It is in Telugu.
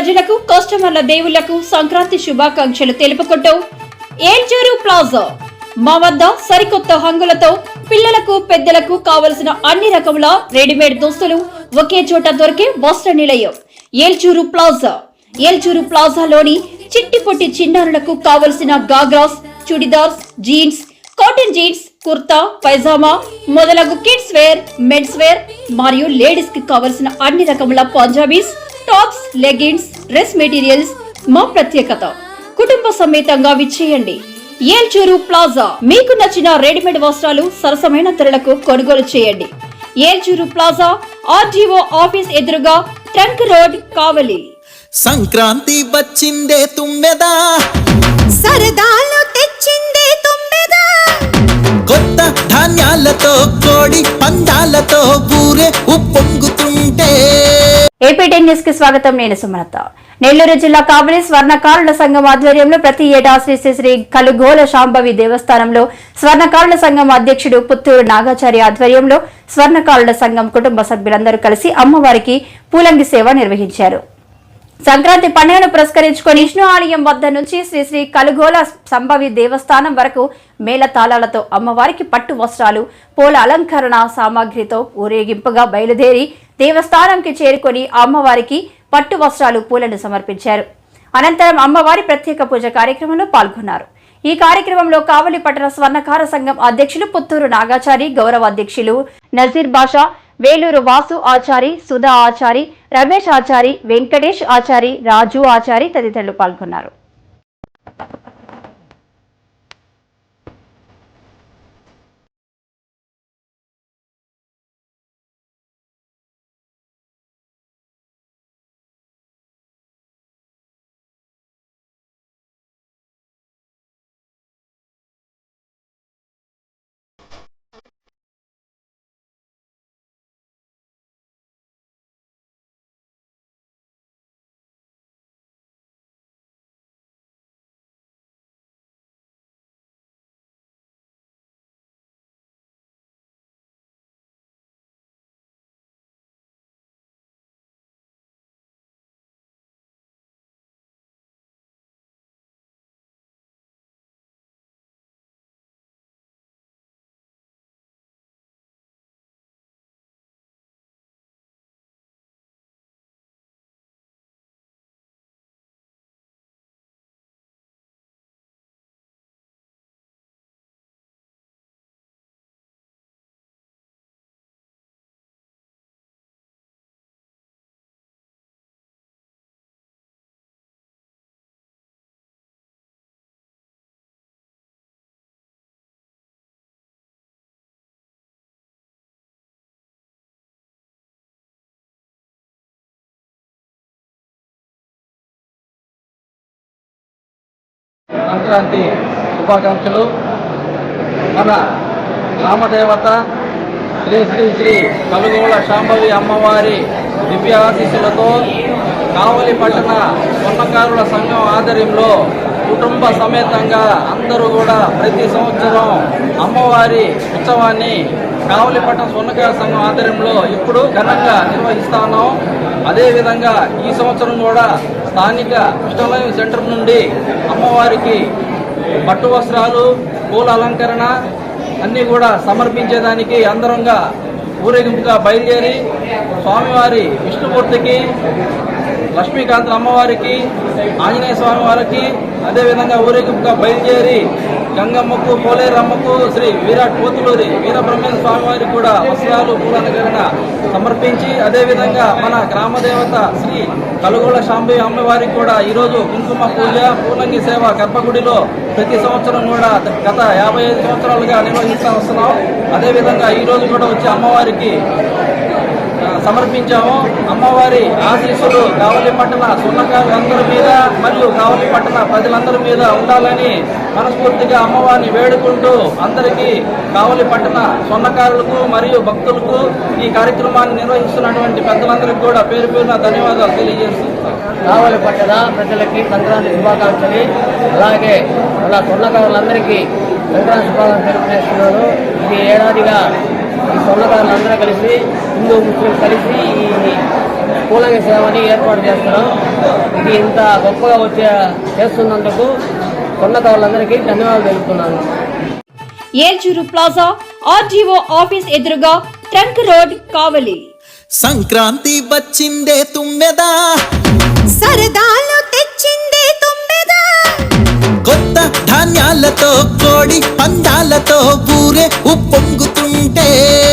ప్రజలకు కస్టమర్ల దేవుళ్ళకు సంక్రాంతి శుభాకాంక్షలు తెలుపుకుంటూ ఏల్చూరు ప్లాజా. మా వద్ద సరికొత్త హంగులతో పిల్లలకు పెద్దలకు కావలసిన అన్ని రకముల రెడీమేడ్ దుస్తులు ఒకే చోట దొరికే వస్త్ర నిలయం. ఏల్చూరు ప్లాజా. ఏల్చూరు ప్లాజాలోని చిట్టి పొట్టి చిన్నారులకు కావలసిన ghagras churidars jeans cotton jeans kurta pyjama మొదలగు కిడ్స్ వేర్ మెన్స్ వేర్ మరియు లేడీస్కి కావలసిన అన్ని రకముల Punjabis tops leggings dress materials మా ప్రత్యేకత. కుటుంబ సమేతంగా విచ్చేయండి. ఏల్చూరు ప్లాజా. మీకు నచ్చిన రెడీమేడ్ వస్త్రాలు సరసమైన ధరలకు కొనుగోలు చేయండి. ఏల్చూరు ప్లాజా ఆర్జీఓ ఆఫీస్ ఎదురుగా ట్రంక్ రోడ్ కావలి. సంక్రాంతి వచ్చిందే తుమ్మెదా? సరదాలు తెచ్చిందే తుమ్మెదా? కొత్త ధాన్యాలతో కోడి పందాలతో ఊరే ఉప్పొంగుతుంటే ఏపీ న్యూస్కి స్వాగతం. నేను సుమలత. నెల్లూరు జిల్లా కావలి స్వర్ణకారుల సంఘం ఆధ్వర్యంలో ప్రతి ఏటా శ్రీ శ్రీ శ్రీ కలుగోల శాంభవి దేవస్థానంలో స్వర్ణకారుల సంఘం అధ్యక్షుడు పుత్తూరు నాగాచారి ఆధ్వర్యంలో స్వర్ణకారుల సంఘం కుటుంబ సభ్యులందరూ కలిసి అమ్మవారికి పూలంగి సేవ నిర్వహించారు. సంక్రాంతి పండుగను పురస్కరించుకొని విష్ణు ఆలయం వద్ద నుంచి శ్రీ శ్రీ కలుగోల సంభవి దేవస్థానం వరకు మేళ తాళాలతో అమ్మవారికి పట్టు వస్త్రాలు పూల అలంకరణ సామాగ్రితో ఊరేగింపుగా బయలుదేరి దేవస్థానంకి చేరుకొని అమ్మవారికి పట్టు వస్త్రాలు పూలను సమర్పించారు. అనంతరం అమ్మవారి ప్రత్యేక పూజ కార్యక్రమంలో పాల్గొన్నారు. ఈ కార్యక్రమంలో కావలి పట్టణ స్వర్ణకార సంఘం అధ్యక్షులు పుత్తూరు నాగాచారి గౌరవ అధ్యక్షులు నజీర్ బాషా వేలూరు వాసు ఆచారి సుధా ఆచారి రమేష్ ఆచారి వెంకటేష్ ఆచారి రాజు ఆచారి తదితరులు పాల్గొన్నారు. సంక్రాంతి శుభాకాంక్షలు. మన రామదేవత శ్రీ శ్రీ శ్రీ కలుగోళ శాంభవి అమ్మవారి దివ్యాశీస్సులతో కావలి పట్టణ స్వర్ణకారుల సంఘం ఆధ్వర్యంలో కుటుంబ సమేతంగా అందరూ కూడా ప్రతి సంవత్సరం అమ్మవారి ఉత్సవాన్ని కావలిపట్నం సున్నకాయ సంఘం ఆధ్వర్యంలో ఇప్పుడు ఘనంగా నిర్వహిస్తా ఉన్నాం. అదేవిధంగా ఈ సంవత్సరం కూడా స్థానిక కృష్ణాలయం సెంటర్ నుండి అమ్మవారికి పట్టు వస్త్రాలు పూల అలంకరణ అన్నీ కూడా సమర్పించేదానికి అందరంగా ఊరేగింపుగా బయలుదేరి స్వామివారి విష్ణుమూర్తికి లక్ష్మీకాంత అమ్మవారికి ఆంజనేయ స్వామి వారికి అదేవిధంగా ఊరేగింపుగా బయలుదేరి గంగమ్మకు పోలేరమ్మకు శ్రీ వీరాట్ పోతులూరి వీరబ్రహ్మేంద్ర స్వామి వారికి కూడా వస్త్రాలు పూలనకరణ సమర్పించి అదేవిధంగా మన గ్రామదేవత శ్రీ కలుగోళ శాంబి అమ్మవారికి కూడా ఈరోజు కుంకుమ పూజ పూలంగి సేవ గర్భగుడిలో ప్రతి సంవత్సరం కూడా గత యాభై ఐదు సంవత్సరాలుగా నిర్వహిస్తూ వస్తున్నాం. అదేవిధంగా ఈరోజు కూడా వచ్చి అమ్మవారికి సమర్పించాము. అమ్మవారి ఆశీస్సులు కావలి పట్టణ సున్నకారులందరి మీద మరియు కావలి పట్టణ ప్రజలందరి మీద ఉండాలని మనస్ఫూర్తిగా అమ్మవారిని వేడుకుంటూ అందరికీ కావలి పట్టణ స్వర్ణకారులకు మరియు భక్తులకు ఈ కార్యక్రమాన్ని నిర్వహిస్తున్నటువంటి పెద్దలందరికీ కూడా పేరు పేరున ధన్యవాదాలు తెలియజేస్తున్నాం. కావలి పట్టణ ప్రజలకి సంక్రాంతి శుభాకాంక్షలు. అలాగే మన స్వర్ణకారులందరికీ సంక్రాంతి శుభాకాంక్షలు తెలియజేస్తున్నాను ఇది ఏడాదిగా సొంతదారులందరూ కలిసి హిందూ ముస్లిం కలిసి ఈ పూలంగ సేవని ఏర్పాటు చేస్తున్నాం. ఇది ఇంత గొప్పగా వచ్చే చేస్తున్నందుకు సొంతదారులందరికీ ధన్యవాదాలు తెలుపుతున్నాను. ఏల్చూరు ప్లాజా ఆర్డీఓ ఆఫీస్ ఎదురుగా ట్రంక్ రోడ్ కావలి. సంక్రాంతి వచ్చిందే తుమ్మెదా? సరదాలు తెచ్చిందే తుమ్మెదా? కొత్త ధాన్యాలతో కోడి పందాలతో ఊరే ఉప్పొంగుతూ ter